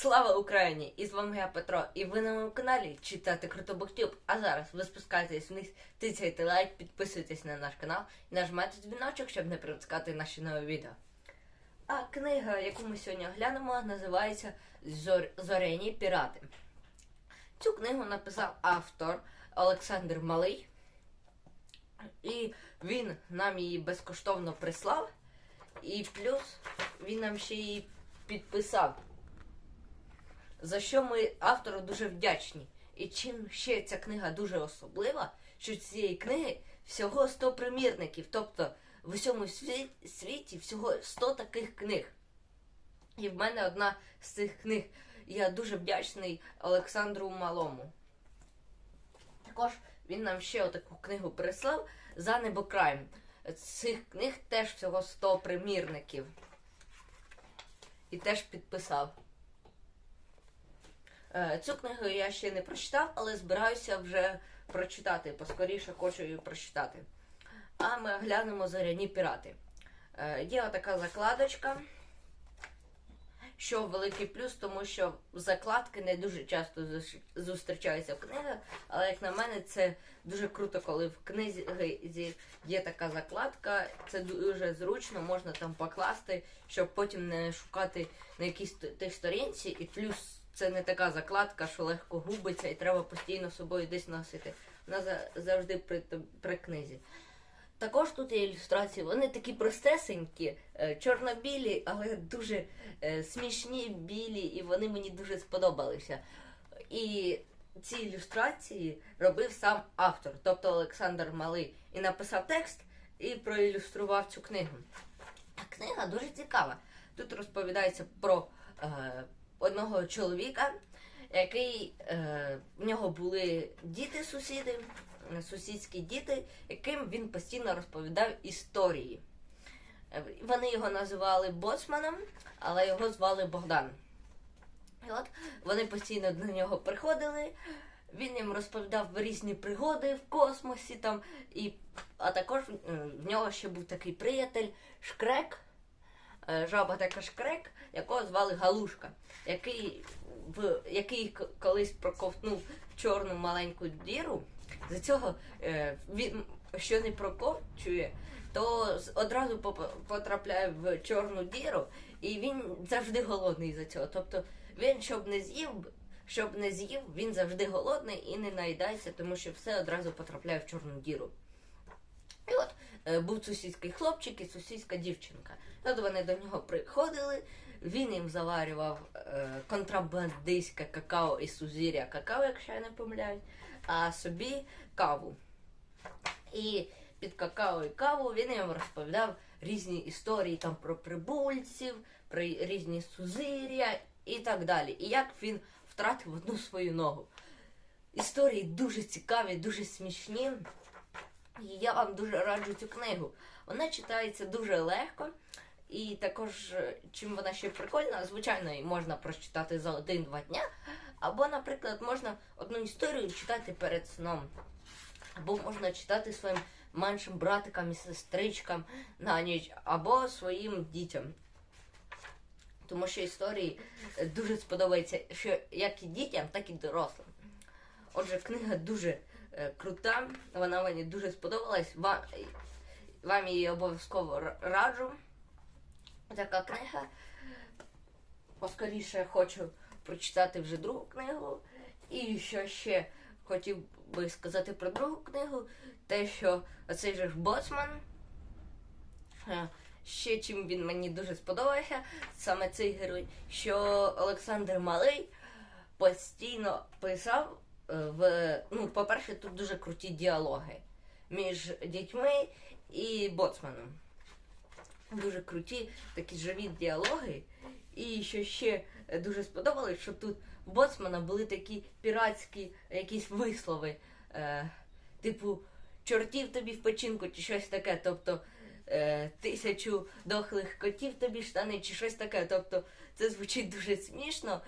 Слава Україні! І з вами я Петро. І ви на моєму каналі читати Круто Буктюб. А зараз ви спускаєтесь вниз, тицяйте лайк, підписуйтесь на наш канал і нажимайте дзвіночок, щоб не пропускати наші нові відео. А книга, яку ми сьогодні оглянемо, називається Зор... Зоряні пірати. Цю книгу написав автор Олександр Малий. І він нам її безкоштовно прислав. І плюс він нам ще її підписав. За що ми автору дуже вдячні. І чим ще ця книга дуже особлива, що цієї книги всього 100 примірників. Тобто в усьому світі всього 100 таких книг. І в мене одна з цих книг. Я дуже вдячний Олександру Малому. Також він нам ще таку книгу прислав за небокраєм. Цих книг теж всього 100 примірників. І теж підписав. Е, Цю книгу я ще не прочитав, але збираюся вже прочитати. Поскоріше хочу її прочитати. А ми оглянемо зоряні пірати. Е, Є отака закладочка, що великий плюс, тому що закладки не дуже часто зустрічаються в книгах, але як на мене, це дуже круто, коли в книзі є така закладка. Це дуже зручно, можна там покласти, щоб потім не шукати на якійсь т- тій сторінці, і плюс це не така закладка, що легко губиться і треба постійно з собою десь носити. Вона завжди при, при книзі. Також тут є ілюстрації, вони такі простесенькі, е, чорно-білі, але дуже е, смішні, білі, і вони мені дуже сподобалися. І ці ілюстрації робив сам автор, тобто Олександр Малий, і написав текст і проілюстрував цю книгу. А книга дуже цікава. Тут розповідається про е, одного чоловіка, який е, в нього були діти-сусіди, сусідські діти, яким він постійно розповідав історії. Е, Вони його називали боцманом, але його звали Богдан. І от вони постійно до нього приходили. Він їм розповідав різні пригоди в космосі там. І, а також е, в нього ще був такий приятель Шкрек, жаба така Шкрек, якого звали Галушка, який, в, який колись проковтнув чорну маленьку діру. За цього е, він що не прокопчує, то одразу потрапляє в чорну діру, і він завжди голодний за цього. Тобто він, щоб не з'їв, щоб не з'їв, він завжди голодний і не наїдається, тому що все одразу потрапляє в чорну діру. І от е, був сусідський хлопчик і сусідська дівчинка. От вони до нього приходили, він їм заварював е, контрабандистське какао із сузір'я какао, якщо я не помиляюсь, а собі каву. І під какао і каву він їм розповідав різні історії там про прибульців, про різні сузир'я і так далі. І як він втратив одну свою ногу. Історії дуже цікаві, дуже смішні. І я вам дуже раджу цю книгу. Вона читається дуже легко. І також, е, чим вона ще прикольна, звичайно, її можна прочитати за один-два дня. Або, наприклад, можна одну історію читати перед сном. Або можна читати своїм меншим братикам і сестричкам на ніч, або своїм дітям. Тому що історії е, дуже сподобаються що як і дітям, так і дорослим. Отже, книга дуже крута, вона мені дуже сподобалась. Вам, вам її обов'язково раджу. Така книга. Поскоріше хочу прочитати вже другу книгу. І що ще хотів би сказати про другу книгу, те, що оцей же ж боцман. е, Ще чим він мені дуже сподобався, саме цей герой, що Олександр Малий постійно писав е, в. Ну, по-перше, тут дуже круті діалоги між дітьми і боцманом. Дуже круті такі живі діалоги. І що ще дуже сподобалось, що тут в боцмана були такі піратські якісь вислови, е, типу чортів тобі в печінку чи щось таке. Тобто е, тисячу дохлих котів тобі штани чи щось таке. Тобто це звучить дуже смішно,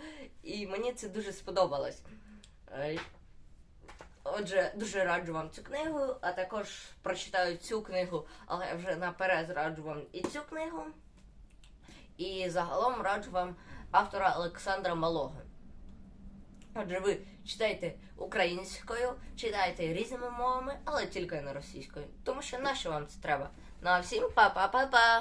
і мені це дуже сподобалось. Отже, дуже раджу вам цю книгу, а також прочитаю цю книгу, але вже наперед раджу вам і цю книгу. І загалом раджу вам автора Олександра Малого. Отже, ви читайте українською, читайте різними мовами, але тільки не російською. Тому що нащо вам це треба? Ну а всім па-па-па-па!